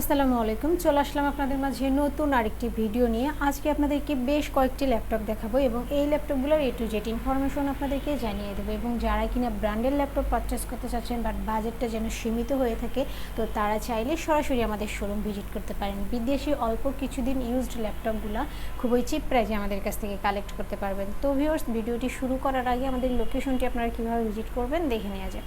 আসসালামু আলাইকুম। চলে আসলাম আপনাদের মাঝে নতুন আরেকটি ভিডিও নিয়ে। আজকে আপনাদেরকে বেশ কয়েকটি ল্যাপটপ দেখাবো এবং এই ল্যাপটপগুলোর এ টু জেড ইনফরমেশন আপনাদেরকে জানিয়ে দেবো এবং যারা কিনা ব্র্যান্ডের ল্যাপটপ পারচেস করতে চাচ্ছেন বাট বাজেটটা যেন সীমিত হয়ে থাকে, তো তারা চাইলে সরাসরি আমাদের শোরুম ভিজিট করতে পারেন। বিদেশি অল্প কিছুদিন ইউজড ল্যাপটপগুলো খুবই চিপ প্রাইজে আমাদের কাছ থেকে কালেক্ট করতে পারবেন। তো ভিউয়ার্স ভিডিওটি শুরু করার আগে আমাদের লোকেশনটি আপনারা কীভাবে ভিজিট করবেন দেখে নেওয়া যাক।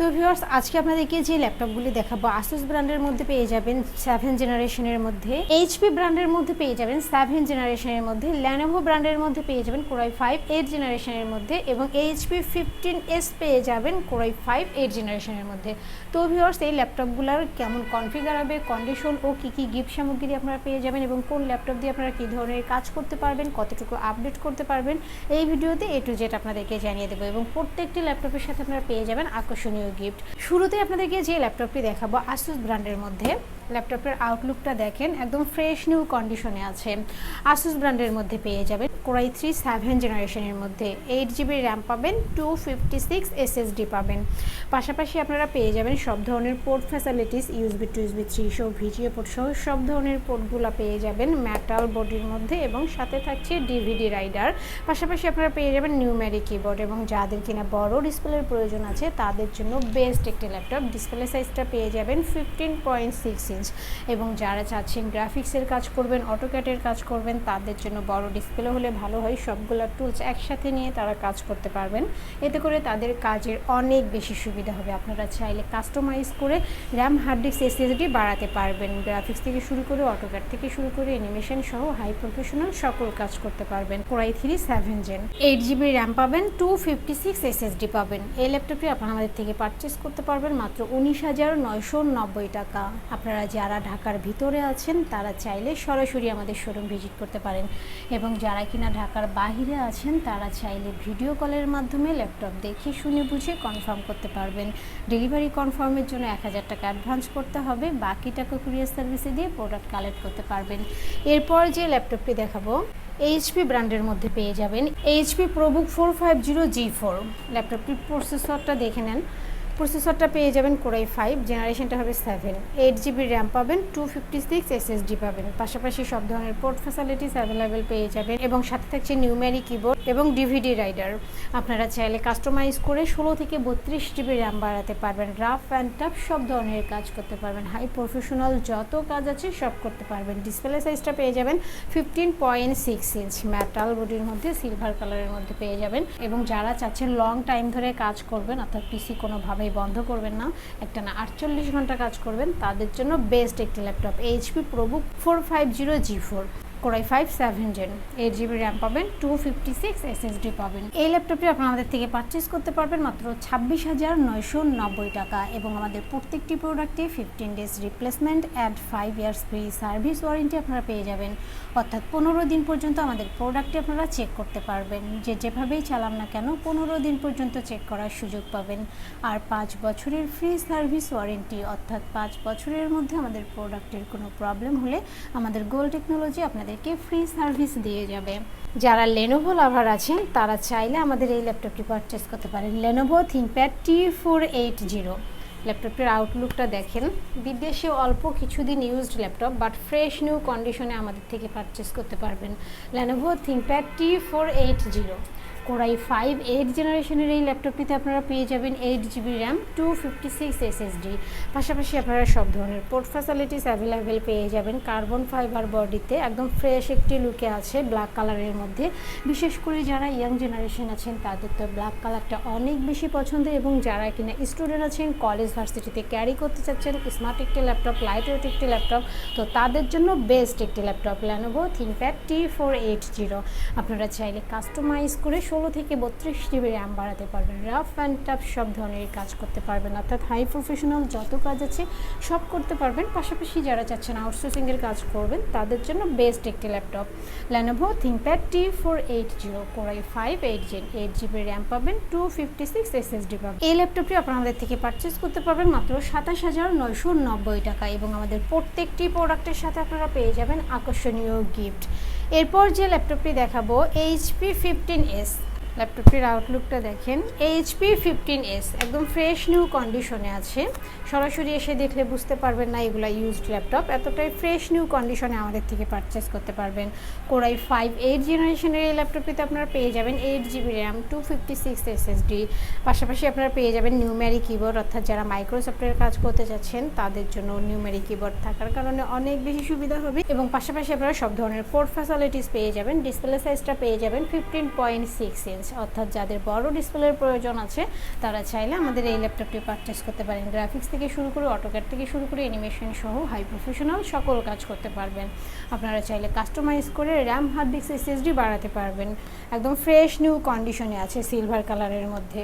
তো ভিউয়ার্স আজকে আপনাদেরকে যে ল্যাপটপগুলি দেখাবো আসুস ব্র্যান্ডের মধ্যে পেয়ে যাবেন সেভেন জেনারেশনের মধ্যে এইচপি ব্র্যান্ডের মধ্যে পেয়ে যাবেন সেভেন জেনারেশনের মধ্যে ল্যানোভো ব্র্যান্ডের মধ্যে পেয়ে যাবেন কোরাই ফাইভ এইট জেনারেশনের মধ্যে এবং এইচপি ফিফটিন এস পেয়ে যাবেন কোরাই ফাইভ এইট জেনারেশনের মধ্যে। তো ভিউয়ার্স এই ল্যাপটপগুলোর কেমন কনফিগার হবে কন্ডিশন ও কী কী গিফট সামগ্রী আপনারা পেয়ে যাবেন এবং কোন ল্যাপটপ দিয়ে আপনারা কী ধরনের কাজ করতে পারবেন, কতটুকু আপডেট করতে পারবেন, এই ভিডিওতে এ টু জেড আপনাদেরকে জানিয়ে দেবো এবং প্রত্যেকটি ল্যাপটপের সাথে আপনারা পেয়ে যাবেন আকর্ষণীয় গিফট শুরুতে আপনাদেরকে যে ল্যাপটপটি দেখাবো আসুস ব্র্যান্ডের মধ্যে। ল্যাপটপের আউটলুকটা দেখেন, একদম ফ্রেশ নিউ কন্ডিশনে আছে। আসুস ব্র্যান্ডের মধ্যে পেয়ে যাবেন কোরাই থ্রি সেভেন জেনারেশনের মধ্যে। এইট জিবি র্যাম পাবেন টু ফিফটি সিক্স এসএসডি পাবেন। পাশাপাশি আপনারা পেয়ে যাবেন সব ধরনের port facilities USB two USB three সহ ভিজিএ পোর্ট সহ সব ধরনের পোর্টগুলো পেয়ে যাবেন মেটাল বডির মধ্যে এবং সাথে থাকছে ডিভিডি রাইডার পাশাপাশি আপনারা পেয়ে যাবেন নিউম্যারিক কিবোর্ড এবং যাদের কিনা বড় ডিসপ্লের প্রয়োজন আছে, তাদের জন্য বেস্ট একটি ল্যাপটপ। ডিসপ্লে সাইজটা পেয়ে যাবেন ফিফটিন পয়েন্ট সিক্স ইঞ্চ এবং যারা চাচ্ছেন গ্রাফিক্সের কাজ করবেন অটোক্যাটের কাজ করবেন, তাদের জন্য বড় ডিসপ্লে হলে ভালো হয়। সবগুলো টুলস একসাথে নিয়ে তারা কাজ করতে পারবেন। এতে করে তাদের কাজের অনেক বেশি সুবিধা হবে। আপনারা চাইলে কাস্টমাইজ করে র্যাম হার্ড ডিস্ক এসএসডি বাড়াতে পারবেন। গ্রাফিক্স থেকে শুরু করে অটোক্যাট থেকে শুরু করে অ্যানিমেশন সহ হাই প্রফেশনাল সকল কাজ করতে পারবেন। Core i three seven gen eight GB RAM পাবেন টু ফিফটি সিক্স এসএসডি পাবেন। এই ল্যাপটপটি আপনারা আমাদের থেকে পারচেস করতে পারবেন মাত্র উনিশ হাজার নয়শো নব্বই টাকা। আপনারা যারা ঢাকার ভিতরে আছেন, তারা চাইলে সরাসরি আমাদের শোরুম ভিজিট করতে পারেন। এবং যারা কিনা ঢাকার বাহিরে আছেন, তারা চাইলে ভিডিও কলের মাধ্যমে ল্যাপটপ দেখে শুনে বুঝে কনফার্ম করতে পারবেন। ডেলিভারি কনফার্মের জন্য এক হাজার টাকা অ্যাডভান্স করতে হবে। বাকি টাকা কুরিয়ার সার্ভিসে দিয়ে প্রোডাক্ট কালেক্ট করতে পারবেন। এরপর যে ল্যাপটপটি দেখাবো এইচপি ব্র্যান্ডের মধ্যে পেয়ে যাবেন। HP ProBook four five zero G four ল্যাপটপটির প্রসেসরটা দেখে নেন। প্রসেসরটা পেয়ে যাবেন কোরাই ফাইভ জেনারেশনটা হবে সেভেন এইট জিবি র্যাম পাবেন টু ফিফটি সিক্স এসএসডি পাবেন। পাশাপাশি সব ধরনের পোর্ট ফ্যাসিলিটিস অ্যাভেলেবেল পেয়ে যাবেন এবং সাথে থাকছে নিউম্যারি কিবোর্ড এবং ডিভিডি রাইডার আপনারা চাইলে কাস্টমাইজ করে ষোলো থেকে বত্রিশ জিবি র্যাম বাড়াতে পারবেন। রাফ অ্যান্ড টাফ সব ধরনের কাজ করতে পারবেন। হাই প্রফেশনাল যত কাজ আছে সব করতে পারবেন। ডিসপ্লে সাইজটা পেয়ে যাবেন fifteen point six inch metal বডির মধ্যে সিলভার কালারের মধ্যে পেয়ে যাবেন। এবং যারা চাচ্ছেন লং টাইম ধরে কাজ করবেন, অর্থাৎ পিসি কোনোভাবেই বন্ধ করবেন না, একটা না আটচল্লিশ ঘণ্টা কাজ করবেন, তাদের জন্য বেস্ট একটি laptop HP ProBook four five zero G four core i five, seven gen. Eight GB RAM পাবেন টু ফিফটি সিক্স এসএসডি পাবেন। এই ল্যাপটপটি আপনারা আমাদের থেকে পারচেস করতে পারবেন মাত্র ছাব্বিশ হাজার নয়শো নব্বই টাকা এবং আমাদের প্রত্যেকটি প্রোডাক্টে fifteen days replacement and five years free service warranty আপনারা পেয়ে যাবেন। অর্থাৎ পনেরো দিন পর্যন্ত আমাদের প্রোডাক্টটি আপনারা চেক করতে পারবেন। যে যেভাবেই চালান না কেন পনেরো দিন পর্যন্ত চেক করার সুযোগ পাবেন। আর পাঁচ বছরের ফ্রি সার্ভিস ওয়ারেন্টি অর্থাৎ পাঁচ বছরের মধ্যে আমাদের প্রোডাক্টের কোনো প্রবলেম হলে আমাদের গোল টেকনোলজি আপনাদেরকে ফ্রি সার্ভিস দিয়ে যাবে। যারা লেনোভো লাভার আছেন, তারা চাইলে আমাদের এই ল্যাপটপটি পারচেস করতে পারেন। Lenovo ThinkPad T four eight zero ল্যাপটপটির আউটলুকটা দেখেন। বিদেশে অল্প কিছুদিন used laptop but fresh new কন্ডিশনে আমাদের থেকে পারচেস করতে পারবেন। Lenovo ThinkPad T four eight zero core i five eight জেনারেশনের এই ল্যাপটপটিতে আপনারা পেয়ে যাবেন eight GB RAM two fifty six SSD পাশাপাশি আপনারা সব ধরনের পোর্ট ফ্যাসিলিটিস অ্যাভেলেবেল পেয়ে যাবেন কার্বন ফাইবার বডিতে একদম ফ্রেশ একটি লুকে আছে ব্ল্যাক কালারের মধ্যে। বিশেষ করে যারা ইয়াং জেনারেশন আছেন, তাদের তো ব্ল্যাক কালারটা অনেক বেশি পছন্দ এবং যারা কিনা স্টুডেন্ট আছেন কলেজ ভার্সিটিতে ক্যারি করতে চাচ্ছেন স্মার্ট একটি ল্যাপটপ লাইট ওয়েট একটি ল্যাপটপ তো তাদের জন্য বেস্ট একটি laptop Lenovo ThinkPad T four eight zero আপনারা চাইলে কাস্টমাইজ করে ষোলো থেকে বত্রিশ জিবি র্যাম বাড়াতে পারবেন। রাফ অ্যান্ড টাফ সব ধরনের কাজ করতে পারবেন। অর্থাৎ হাই প্রফেশনাল যত কাজ আছে, সব করতে পারবেন। পাশাপাশি যারা চাচ্ছেন আউটসোর্সিংয়ের কাজ করবেন, তাদের জন্য বেস্ট একটি laptop Lenovo ThinkPad T four eight zero core i five eight gen eight GB RAM পাবেন টু ফিফটি সিক্স এসএসডি পাবেন। এই ল্যাপটপটি আপনাদের থেকে পারচেস করতে পারবেন মাত্র সাতাশ হাজার নয়শো নব্বই টাকা এবং আমাদের প্রত্যেকটি প্রোডাক্টের সাথে আপনারা পেয়ে যাবেন আকর্ষণীয় গিফট এরপর যে ল্যাপটপটি দেখাবো এইচপি ফিফটিন এস ল্যাপটপটির আউটলুকটা দেখেন এইচপি ফিফটিন এস একদম ফ্রেশ নিউ কন্ডিশনে আছে। সরাসরি এসে দেখলে বুঝতে পারবেন না এগুলা ইউজড ল্যাপটপ এতটাই ফ্রেশ নিউ কন্ডিশনে আমাদের থেকে পারচেস করতে পারবেন। কোরাই ফাইভ এইট জেনারেশনের এই ল্যাপটপটিতে আপনারা পেয়ে যাবেন। Eight GB RAM two fifty six SSD পাশাপাশি আপনারা পেয়ে যাবেন নিউম্যারি কিবোর্ড অর্থাৎ যারা মাইক্রোসফটের কাজ করতে যাচ্ছেন, তাদের জন্য নিউম্যারি কিবোর্ড থাকার কারণে অনেক বেশি সুবিধা হবে। এবং পাশাপাশি আপনারা সব ধরনের পোর্ট ফ্যাসিলিটিস পেয়ে যাবেন। ডিসপ্লে সাইজটা পেয়ে যাবেন ফিফটিন পয়েন্ট সিক্স ইঞ্চ অর্থাৎ যাদের বড় ডিসপ্লের প্রয়োজন আছে, তারা চাইলে আমাদের এই ল্যাপটপটি পারচেস করতে পারেন। গ্রাফিক্স থেকে শুরু করে অটোক্যাট থেকে শুরু করে অ্যানিমেশন সহ হাই প্রফেশনাল সকল কাজ করতে পারবেন। আপনারা চাইলে কাস্টমাইজ করে র্যাম হার্ড ডিস্ক এসএসডি বাড়াতে পারবেন। একদম ফ্রেশ নিউ কন্ডিশনে আছে সিলভার কালারের মধ্যে।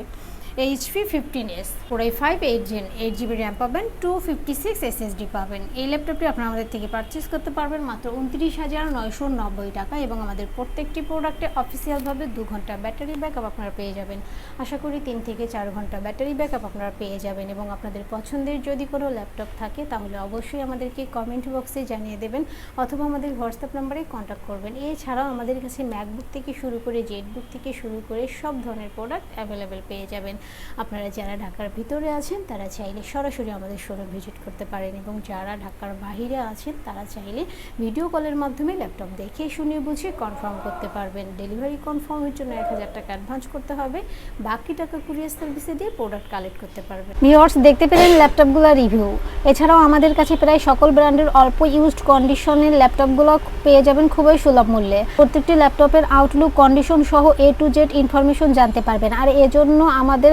HP fifteen S core i five eight gen eight GB RAM পাবেন টু ফিফটি সিক্স এসএসডি পাবেন। এই ল্যাপটপটি আপনারা আমাদের থেকে পারচেস করতে পারবেন মাত্র উনত্রিশ হাজার নয়শো নব্বই টাকা এবং আমাদের প্রত্যেকটি প্রোডাক্টে অফিসিয়ালভাবে দু ঘণ্টা ব্যাটারি ব্যাকআপ আপনারা পেয়ে যাবেন। আশা করি তিন থেকে চার ঘণ্টা ব্যাটারি ব্যাকআপ আপনারা পেয়ে যাবেন এবং আপনাদের পছন্দের যদি কোনো ল্যাপটপ থাকে, তাহলে অবশ্যই আমাদেরকে কমেন্ট বক্সে জানিয়ে দেবেন অথবা আমাদের হোয়াটসঅ্যাপ নাম্বারে কন্ট্যাক্ট করবেন। এছাড়াও আমাদের কাছে ম্যাকবুক থেকে শুরু করে জেটবুক থেকে শুরু করে সব ধরনের প্রোডাক্ট অ্যাভেলেবেল পেয়ে যাবেন। আপনারা যারা ঢাকার ভিতরে আছেন, তারা চাইলে সরাসরি আমাদের শোরুম ভিজিট করতে পারেন এবং যারা ঢাকার বাহিরে আছেন, তারা চাইলে ভিডিও কলের মাধ্যমে ল্যাপটপ দেখে শুনে বুঝে কনফার্ম করতে পারবেন। ডেলিভারি কনফার্মের জন্য এক হাজার টাকা অ্যাডভান্স করতে হবে। বাকি টাকা কুরিয়ার সার্ভিসে দিয়ে প্রোডাক্ট কালেক্ট করতে পারবেন। ভিওর্স দেখতে পেলেন ল্যাপটপগুলো রিভিউ এছাড়াও আমাদের কাছে প্রায় সকল ব্র্যান্ডের অল্প ইউজড কন্ডিশনের ল্যাপটপগুলো পেয়ে যাবেন খুবই সুলভ মূল্যে। প্রত্যেকটি ল্যাপটপের আউটলুক কন্ডিশন সহ এ টু জেড ইনফরমেশন জানতে পারবেন। আর এজন্য আমাদের